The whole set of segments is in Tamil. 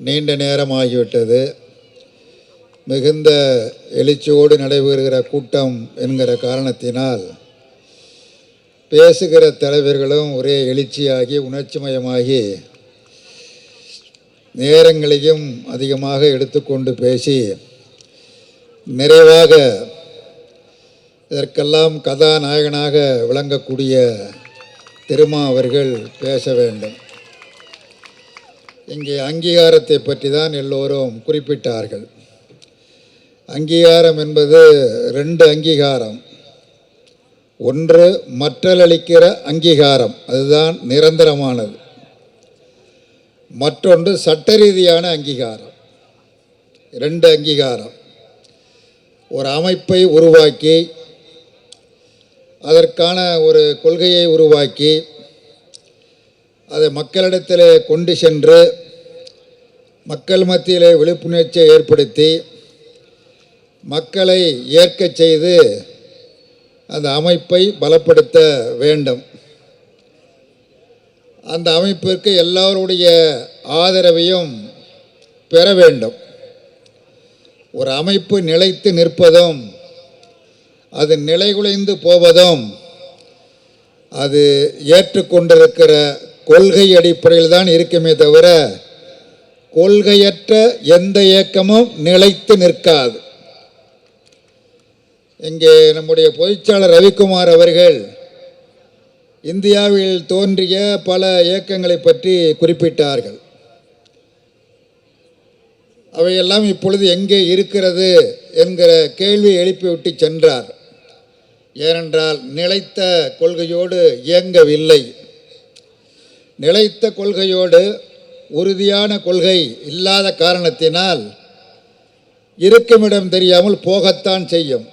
நீண்ட நேரமாகிவிட்டது. மிகுந்த எழுச்சியோடு நடைபெறுகிற கூட்டம் என்கிற காரணத்தினால் பேசுகிற தலைவர்களும் ஒரே எழுச்சியாகி உணர்ச்சிமயமாகி நேரங்களையும் அதிகமாக எடுத்துக்கொண்டு பேசி நிறைவாக இதற்கெல்லாம் கதாநாயகனாக விளங்கக்கூடிய திருமா அவர்கள் பேச வேண்டும். இங்கே அங்கீகாரத்தை பற்றி தான் எல்லோரும் குறிப்பிட்டார்கள். அங்கீகாரம் என்பது ரெண்டு அங்கீகாரம். ஒன்று மற்றலளிக்கிற அங்கீகாரம். அதுதான் நிரந்தரமானது. மற்றொன்று சட்ட ரீதியான அங்கீகாரம். ரெண்டு அங்கீகாரம். ஒரு அமைப்பை உருவாக்கி அதற்கான ஒரு கொள்கையை உருவாக்கி அதை மக்களிடத்தில் கொண்டு சென்று மக்கள் மத்தியிலே விழிப்புணர்ச்சியை ஏற்படுத்தி மக்களை ஏற்கச் செய்து அந்த அமைப்பை பலப்படுத்த வேண்டும். அந்த அமைப்பிற்கு எல்லோருடைய ஆதரவையும் பெற வேண்டும். ஒரு அமைப்பு நிலைத்து நிற்பதும் அது நிலைகுலைந்து போவதும் அது ஏற்றுக்கொண்டிருக்கிற கொள்கை அடிப்படையில் தான் இருக்குமே தவிர கொள்கையற்ற எந்த இயக்கமும் நிலைத்து நிற்காது. இங்கே நம்முடைய பொதுச்சாளர் ரவிக்குமார் அவர்கள் இந்தியாவில் தோன்றிய பல இயக்கங்களை பற்றி குறிப்பிட்டார்கள். அவையெல்லாம் இப்பொழுது எங்கே இருக்கிறது என்கிற கேள்வி எழுப்பிவிட்டு சென்றார். ஏனென்றால் நிலைத்த கொள்கையோடு இயங்கவில்லை. நிலைத்த கொள்கையோடு உறுதியான கொள்கை இல்லாத காரணத்தினால் இருக்குமிடம் தெரியாமல் போகத்தான் செய்யும்.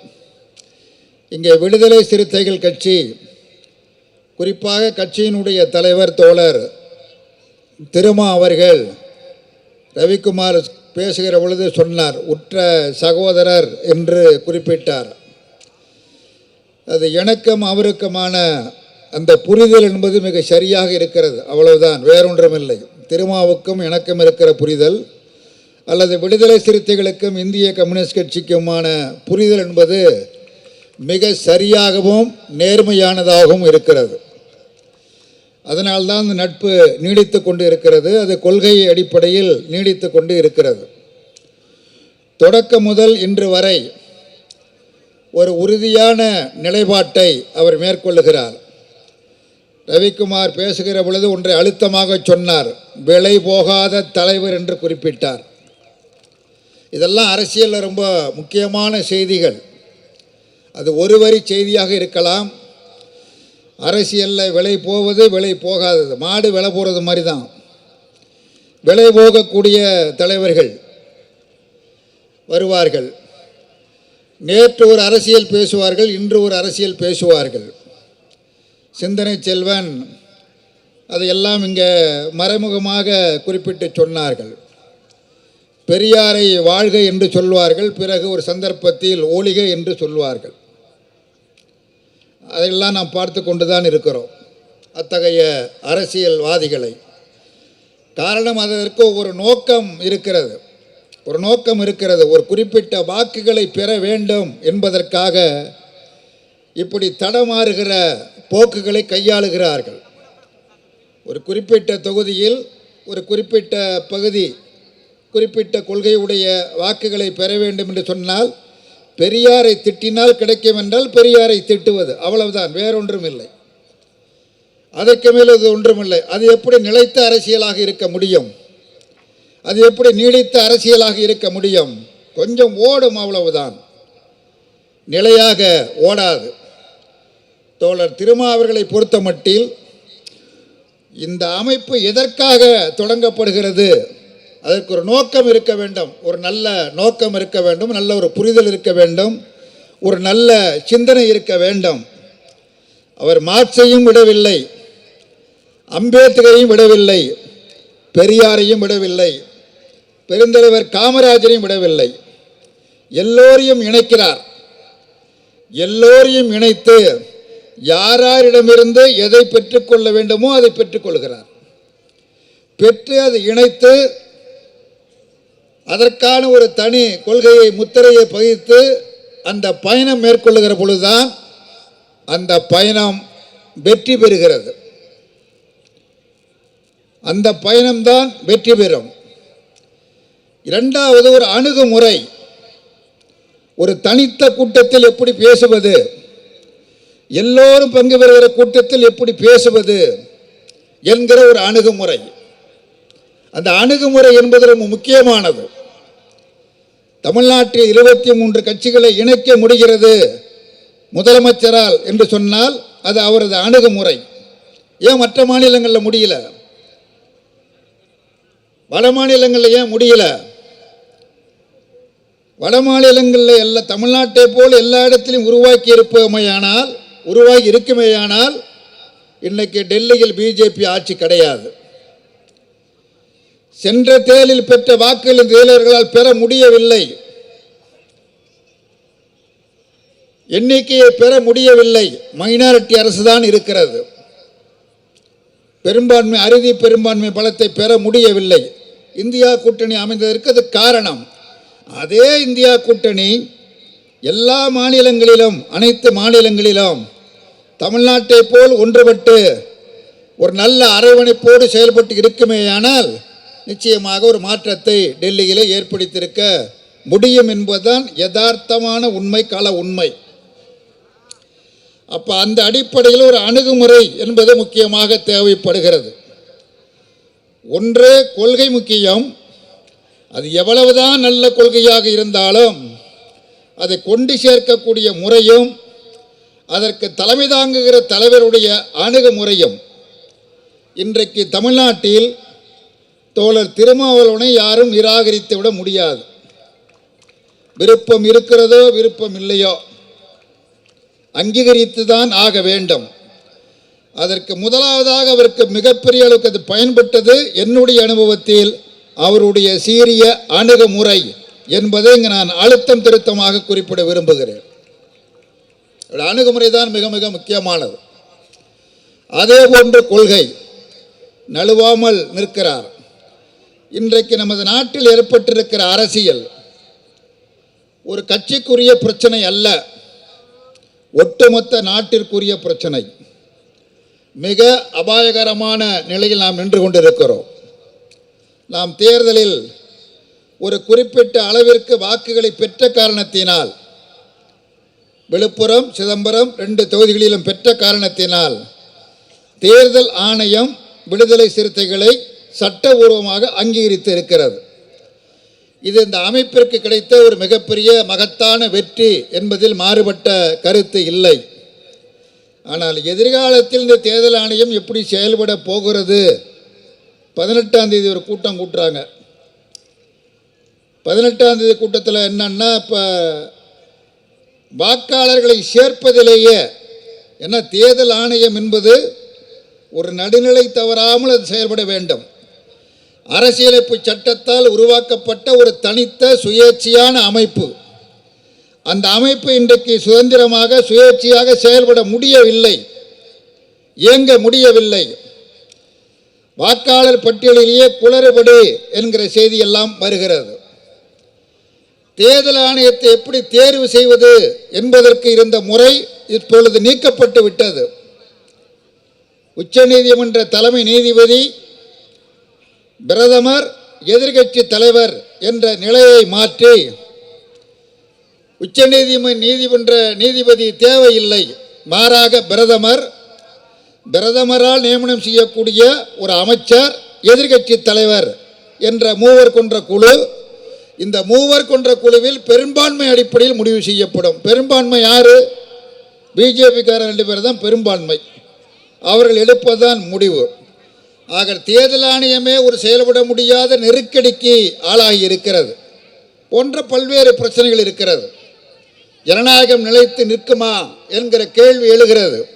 இங்கே விடுதலை சிறுத்தைகள் கட்சி குறிப்பாக கட்சியினுடைய தலைவர் தோழர் திருமா அவர்கள் ரவிக்குமார் பேசுகிற பொழுது சொன்னார் உற்ற சகோதரர் என்று குறிப்பிட்டார். அது எனக்கும் அவருக்குமான அந்த புரிதல் என்பது மிக சரியாக இருக்கிறது. அவ்வளவுதான் வேறொன்றுமில்லை. திருமாவுக்கும் எனக்கும் இருக்கிற புரிதல் அல்லது விடுதலை சிறுத்தைகளுக்கும் இந்திய கம்யூனிஸ்ட் கட்சிக்குமான புரிதல் என்பது மிக சரியாகவும் நேர்மையானதாகவும் இருக்கிறது. அதனால்தான் அந்த நட்பு நீடித்து கொண்டு இருக்கிறது அது கொள்கை அடிப்படையில் நீடித்து கொண்டு இருக்கிறது. தொடக்கம் முதல் இன்று வரை ஒரு உறுதியான நிலைப்பாட்டை அவர் மேற்கொள்ளுகிறார். ரவிக்குமார் பேசுகிற பொழுது ஒன்றை அழுத்தமாக சொன்னார். விலை போகாத தலைவர் என்று குறிப்பிட்டார். இதெல்லாம் அரசியலில் ரொம்ப முக்கியமான செய்திகள். அது ஒரு வரி செய்தியாக இருக்கலாம். அரசியலில் விலை போவது விலை போகாதது. மாடு விலை போகிறது மாதிரி தான் விலை போகக்கூடிய தலைவர்கள் வருவார்கள். நேற்று ஒரு அரசியல் பேசுவார்கள் இன்று ஒரு அரசியல் பேசுவார்கள். சிந்தனை செல்வன் அதையெல்லாம் இங்கே மறைமுகமாக குறிப்பிட்டு சொன்னார்கள். பெரியாரை வாழ்க என்று சொல்வார்கள் பிறகு ஒரு சந்தர்ப்பத்தில் ஒளிக என்று சொல்வார்கள். அதையெல்லாம் நாம் பார்த்து கொண்டு தான் இருக்கிறோம். அத்தகைய அரசியல்வாதிகளை. காரணம் அதற்கு ஒரு நோக்கம் இருக்கிறது. ஒரு நோக்கம் இருக்கிறது. ஒரு குறிப்பிட்ட வாக்குகளை பெற வேண்டும் என்பதற்காக இப்படி தடமாறுகிற போக்குகளை கையாளுகிறார்கள். ஒரு குறிப்பிட்ட தொகுதியில் ஒரு குறிப்பிட்ட பகுதி குறிப்பிட்ட கொள்கையுடைய வாக்குகளை பெற வேண்டும் என்று சொன்னால் பெரியாரை திட்டினால் கிடைக்கும் என்றால் பெரியாரை திட்டுவது அவ்வளவுதான் வேறொன்றும் இல்லை. அதற்கு மேல் அது ஒன்றுமில்லை அது எப்படி நிலைத்த அரசியலாக இருக்க முடியும்? அது எப்படி நீடித்த அரசியலாக இருக்க முடியும்? கொஞ்சம் ஓடும் அவ்வளவுதான். நிலையாக ஓடாது. தோழர் திருமா அவர்களை பொறுத்த மட்டில் இந்த அமைப்பு எதற்காக தொடங்கப்படுகிறது அதற்கு ஒரு நோக்கம் இருக்க வேண்டும் ஒரு நல்ல நோக்கம் இருக்க வேண்டும் நல்ல ஒரு புரிதல் இருக்க வேண்டும் ஒரு நல்ல சிந்தனை இருக்க வேண்டும். அவர் மார்க்சையும் விடவில்லை அம்பேத்கரையும் விடவில்லை பெரியாரையும் விடவில்லை பெருந்தலைவர் காமராஜரையும் விடவில்லை. எல்லோரையும் இணைக்கிறார். எல்லோரையும் இணைத்து யாராரிடமிருந்து எதை பெற்றுக்கொள்ள வேண்டுமோ அதை பெற்றுக்கொள்கிறார். பெற்று அதை இணைத்து அதற்கான ஒரு தனி கொள்கையை முத்திரையை பகிர்த்து அந்த பயணம் மேற்கொள்ளுகிற பொழுதுதான் அந்த பயணம் வெற்றி பெறுகிறது. அந்த பயணம்தான் வெற்றி பெறும். இரண்டாவது ஒரு அணுகுமுறை. ஒரு தனித்த கூட்டத்தில் எப்படி பேசுவது? எல்லோரும் பங்கு பெறுகிற கூட்டத்தில் எப்படி பேசுவது என்கிற ஒரு அணுகுமுறை. அந்த அணுகுமுறை என்பது ரொம்ப முக்கியமானது. தமிழ்நாட்டில் இருபத்தி மூன்று கட்சிகளை இணைக்க முடிகிறது முதலமைச்சரால் என்று சொன்னால் அது அவரது அணுகுமுறை. ஏன் மற்ற மாநிலங்களில் முடியல? வட மாநிலங்களில் ஏன் முடியல? வட மாநிலங்களில் எல்லா தமிழ்நாட்டை போல் எல்லா இடத்திலும் உருவாக்கி இருப்போமையானால் உருவாகி இருக்குமேயானால் இன்றைக்கு டெல்லியில் பிஜேபி ஆட்சி கிடையாது. சென்ற தேர்தலில் பெற்ற வாக்குகளின் செயலர்களால் பெற முடியவில்லை. எண்ணிக்கையை பெற முடியவில்லை. மைனாரிட்டி அரசுதான் இருக்கிறது. பெரும்பான்மை அறுதி பெரும்பான்மை பலத்தை பெற முடியவில்லை. இந்தியா கூட்டணி அமைந்ததற்கு அது காரணம். அதே இந்தியா கூட்டணி எல்லா மாநிலங்களிலும் அனைத்து மாநிலங்களிலும் தமிழ்நாட்டை போல் ஒன்றுபட்டு ஒரு நல்ல அரவணைப்போடு செயல்பட்டு இருக்குமேயானால் நிச்சயமாக ஒரு மாற்றத்தை டெல்லியில் ஏற்படுத்தியிருக்க முடியும் என்பதுதான் யதார்த்தமான உண்மை கள உண்மை. அப்போ அந்த அடிப்படையில் ஒரு அணுகுமுறை என்பது முக்கியமாக தேவைப்படுகிறது. ஒன்று கொள்கை முக்கியம். அது எவ்வளவுதான் நல்ல கொள்கையாக இருந்தாலும் அதை கொண்டு சேர்க்கக்கூடிய முறையும் அதற்கு தலைமை தாங்குகிற தலைவருடைய அணுகுமுறையும் இன்றைக்கு தமிழ்நாட்டில் தோழர் திருமாவளவனை யாரும் நிராகரித்து விட முடியாது. விருப்பம் இருக்கிறதோ விருப்பம் இல்லையோ அங்கீகரித்து தான் ஆக வேண்டும். அதற்கு முதலாவதாக அவருக்கு மிகப்பெரிய அளவுக்கு அது பயன்பட்டது என்னுடைய அனுபவத்தில் அவருடைய சீரிய அணுகுமுறை என்பதை இங்கு நான் அழுத்தம் திருத்தமாக குறிப்பிட விரும்புகிறேன். அணுகுமுறை தான் மிக மிக முக்கியமானது. அதே போன்ற கொள்கை நழுவாமல் நிற்கிறார். இன்றைக்கு நமது நாட்டில் ஏற்பட்டிருக்கிற அரசியல் ஒரு கட்சிக்குரிய பிரச்சனை அல்ல ஒட்டுமொத்த நாட்டிற்குரிய பிரச்சனை. மிக அபாயகரமான நிலையில் நாம் நின்று கொண்டிருக்கிறோம். நாம் தேர்தலில் ஒரு குறிப்பிட்ட அளவிற்கு வாக்குகளை பெற்ற காரணத்தினால் விழுப்புரம் சிதம்பரம் ரெண்டு தொகுதிகளிலும் பெற்ற காரணத்தினால் தேர்தல் ஆணையம் விடுதலை சிறுத்தைகளை சட்டபூர்வமாக அங்கீகரித்து இருக்கிறது. இது இந்த அமைப்பிற்கு கிடைத்த ஒரு மிகப்பெரிய மகத்தான வெற்றி என்பதில் மாறுபட்ட கருத்து இல்லை. ஆனால் எதிர்காலத்தில் இந்த தேர்தல் ஆணையம் எப்படி செயல்பட போகிறது? பதினெட்டாம் தேதி ஒரு கூட்டம் கூட்டுறாங்க. பதினெட்டாம் தேதி கூட்டத்தில் என்னன்னா இப்போ வாக்காளர்களை சேர்ப்பதிலேயே என்ன தேர்தல் ஆணையம் என்பது ஒரு நடுநிலை தவறாமல் அது செயல்பட வேண்டும். அரசியலமைப்பு சட்டத்தால் உருவாக்கப்பட்ட ஒரு தனித்த சுயேட்சையான அமைப்பு. அந்த அமைப்பு இன்றைக்கு சுதந்திரமாக சுயேட்சையாக செயல்பட முடியவில்லை. இயங்க முடியவில்லை. வாக்காளர் பட்டியலிலேயே குளறுபடி என்கிற செய்தியெல்லாம் வருகிறது. தேர்தல் ஆணையத்தை எப்படி தேர்வு செய்வது என்பதற்கு இருந்த முறை இப்பொழுது நீக்கப்பட்டு விட்டது. உச்சநீதிமன்ற தலைமை நீதிபதி பிரதமர் எதிர்கட்சி தலைவர் என்ற நிலையை மாற்றி உச்சநீதிமன்ற நீதிமன்ற நீதிபதி தேவையில்லை. மாறாக பிரதமர் பிரதமரால் நியமனம் செய்யக்கூடிய ஒரு அமைச்சர் எதிர்கட்சி தலைவர் என்ற மூவர் கொன்ற குழு இந்த மூவர் கொன்ற குழுவில் பெரும்பான்மை அடிப்படையில் முடிவு செய்யப்படும். பெரும்பான்மை யாரு? பிஜேபிக்காரர் ரெண்டு பேர் தான் பெரும்பான்மை. அவர்கள் எடுப்பதுதான் முடிவு. ஆக தேர்தல் ஆணையமே ஒரு செயல்பட முடியாத நெருக்கடிக்கு ஆளாகி இருக்கிறது. போன்ற பல்வேறு பிரச்சனைகள் இருக்கிறது. ஜனநாயகம் நிலைத்து நிற்குமா என்கிற கேள்வி எழுகிறது.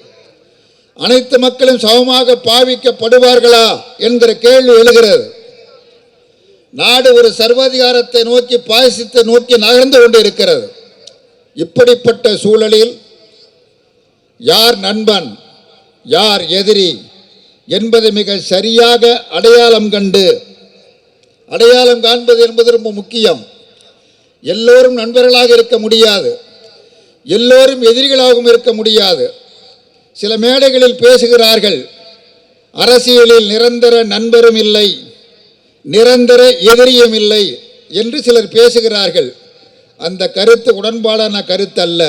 அனைத்து மக்களும் சமமாக பாவிக்கப்படுவார்களா என்கிற கேள்வி எழுகிறது. நாடு ஒரு சர்வாதிகாரத்தை நோக்கி பாயசத்தை நோக்கி நகர்ந்து கொண்டு இருக்கிறது இப்படிப்பட்ட சூழலில் யார் நண்பன் யார் எதிரி என்பதை மிக சரியாக அடையாளம் கண்டு அடையாளம் காண்பது என்பது ரொம்ப முக்கியம். எல்லோரும் நண்பர்களாக இருக்க முடியாது. எல்லோரும் எதிரிகளாகவும் இருக்க முடியாது. சில மேடைகளில் பேசுகிறார்கள் அரசியலில் நிரந்தர நண்பரும் இல்லை. நிரந்தர எதிரியும் இல்லை என்று சிலர் பேசுகிறார்கள். அந்த கருத்து உடன்பாடான கருத்து அல்ல.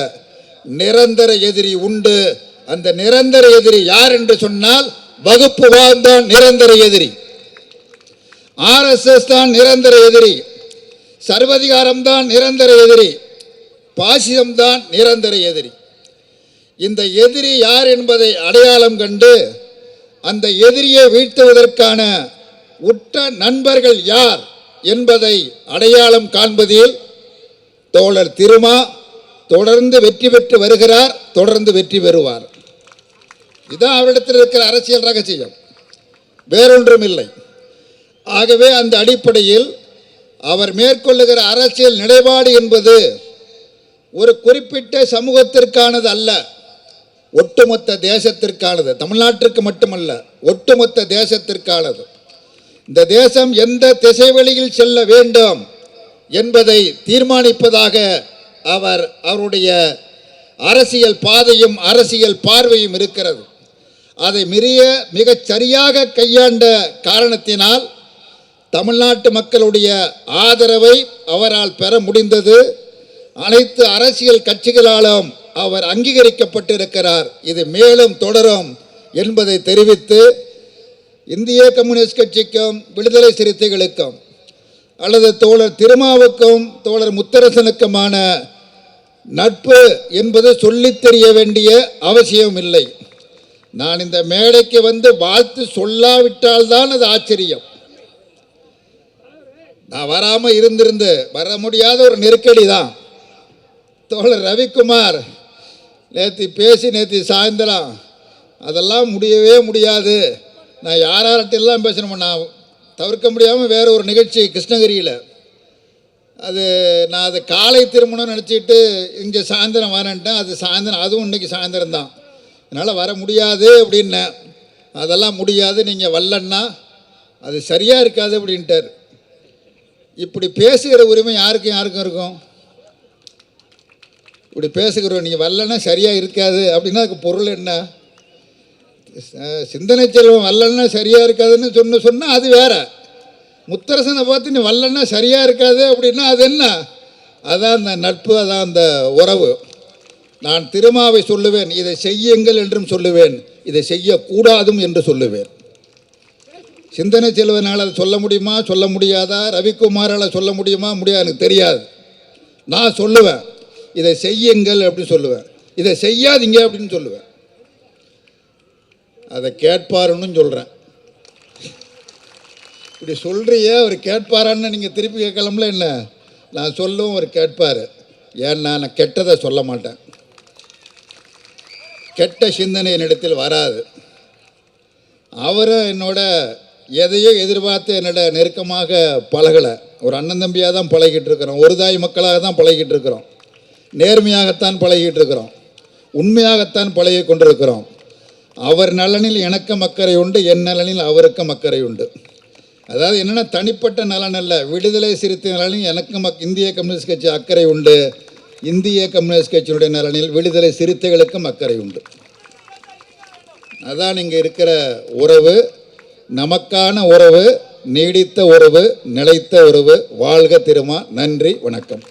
நிரந்தர எதிரி உண்டு. அந்த நிரந்தர எதிரி யார் என்று சொன்னால் வகுப்பு வாழ்ந்தான் நிரந்தர எதிரி. ஆர்எஸ்எஸ் தான் நிரந்தர எதிரி. சர்வதிகாரம் தான் நிரந்தர எதிரி. பாசிசம் தான் நிரந்தர எதிரி. இந்த எதிரி யார் என்பதை அடையாளம் கண்டு அந்த எதிரியை வீழ்த்துவதற்கான உற்ற நண்பர்கள் யார் என்பதை அடையாளம் காண்பதில் தோழர் திருமா தொடர்ந்து வெற்றி பெற்று வருகிறார் தொடர்ந்து வெற்றி பெறுவார். இதுதான் அவரிடத்தில் இருக்கிற அரசியல் ரகசியம். வேறொன்றும் இல்லை ஆகவே அந்த அடிப்படையில் அவர் மேற்கொள்ளுகிற அரசியல் நிலைப்பாடு என்பது ஒரு குறிப்பிட்ட சமூகத்திற்கானது அல்ல ஒட்டுமொத்த தேசத்திற்கானது. தமிழ்நாட்டிற்கு மட்டுமல்ல ஒட்டுமொத்த தேசத்திற்கானது. இந்த தேசம் எந்த திசை வழியில் செல்ல வேண்டும் என்பதை தீர்மானிப்பதாக அவர் அவருடைய அரசியல் பாதையும் அரசியல் பார்வையும் இருக்கிறது. அதை மிரிய மிகச் சரியாக கையாண்ட காரணத்தினால் தமிழ்நாட்டு மக்களுடைய ஆதரவை அவரால் பெற முடிந்தது. அனைத்து அரசியல் கட்சிகளாலும் அவர் அங்கீகரிக்கப்பட்டிருக்கிறார். இது மேலும் தொடரும் என்பதை தெரிவித்து இந்திய கம்யூனிஸ்ட் கட்சிக்கும் விடுதலை சிறுத்தைகளுக்கும் அல்லது தோழர் திருமாவுக்கும் தோழர் முத்தரசனுக்குமான நட்பு என்பது சொல்லித் தெரிய வேண்டிய அவசியம் இல்லை. நான் இந்த மேடைக்கு வந்து வாழ்த்து சொல்லாவிட்டால்தான் அது ஆச்சரியம். நான் வராமல் இருந்திருந்து வர முடியாத ஒரு நெருக்கடி தான். தோழர் ரவிக்குமார் நேற்று பேசி நேற்று சாயந்தரம் அதெல்லாம் முடியவே முடியாது. நான் யார் யார்கிட்டெல்லாம் பேசணுமோ நான் தவிர்க்க முடியாமல் வேறு ஒரு நிகழ்ச்சி கிருஷ்ணகிரியில். அது நான் அது காலை திருமணம்னு நினச்சிட்டு இங்கே சாயந்தரம் வரேன்ட்டேன். அது சாயந்தரம் அதுவும் இன்னைக்கு சாயந்தரம் தான். என்னால் வர முடியாது அப்படின்னேன். அதெல்லாம் முடியாது நீங்கள் வரலன்னா அது சரியாக இருக்காது அப்படின்ட்டார். இப்படி பேசுகிற உரிமை யாருக்கும் யாருக்கும் இருக்கும்? இப்படி பேசுகிறோம் நீங்கள் வரலன்னா சரியாக இருக்காது. அப்படின்னா அதுக்கு பொருள் என்ன? சிந்தனை செல்வம் வரலன்னா சரியாக இருக்காதுன்னு சொன்ன சொன்னால் அது வேற. முத்தரசனை பார்த்து நீ வரலன்னா சரியாக இருக்காது அப்படின்னா அது என்ன? அதான் அந்த நட்பு அதான் அந்த உறவு. நான் திருமாவை சொல்லுவேன் இதை செய்யுங்கள் என்றும் சொல்லுவேன் இதை செய்யக்கூடாதும் என்று சொல்லுவேன். சிந்தனை செல்வனால் அதை சொல்ல முடியுமா? சொல்ல முடியாதா? ரவிக்குமாரால் சொல்ல முடியுமா? முடியாது எனக்கு தெரியாது. நான் சொல்லுவேன் இதை செய்யுங்கள் அப்படின்னு சொல்லுவேன். இதை செய்யாதீங்க அப்படின்னு சொல்லுவேன். அதை கேட்பாருன்னு சொல்கிறேன் இப்படி சொல்கிறியே அவர் கேட்பாரான்னு நீங்கள் திருப்பி கேட்கலாம்ல என்ன? நான் சொல்லவும் அவர் கேட்பார். ஏன்னா நான் கெட்டதை சொல்ல மாட்டேன். கெட்ட சிந்தனை என்னிடத்தில் வராது. அவரும் என்னோட எதையோ எதிர்பார்த்து என்னோட நெருக்கமாக பழகலை. ஒரு அண்ணன் தம்பியாக தான் பழகிட்டு இருக்கிறோம். ஒரு தாய் மக்களாக தான் பழகிட்டு இருக்கிறோம். நேர்மையாகத்தான் பழகிட்டு இருக்கிறோம். உண்மையாகத்தான் பழகி கொண்டிருக்கிறோம். அவர் நலனில் எனக்கும் அக்கறை உண்டு என் நலனில் அவருக்கும் அக்கறை உண்டு. அதாவது என்னென்னா தனிப்பட்ட நலன் அல்ல. விடுதலை சிறுத்தை நலனில் எனக்கு மக் இந்திய கம்யூனிஸ்ட் கட்சி அக்கறை உண்டு. இந்திய கம்யூனிஸ்ட் கட்சியினுடைய நலனில் விடுதலை சிறுத்தைகளுக்கும் அக்கறை உண்டு. அதான் இங்கே இருக்கிற உறவு நமக்கான உறவு நீடித்த உறவு நிலைத்த உறவு. வாழ்க திருமா நன்றி வணக்கம்.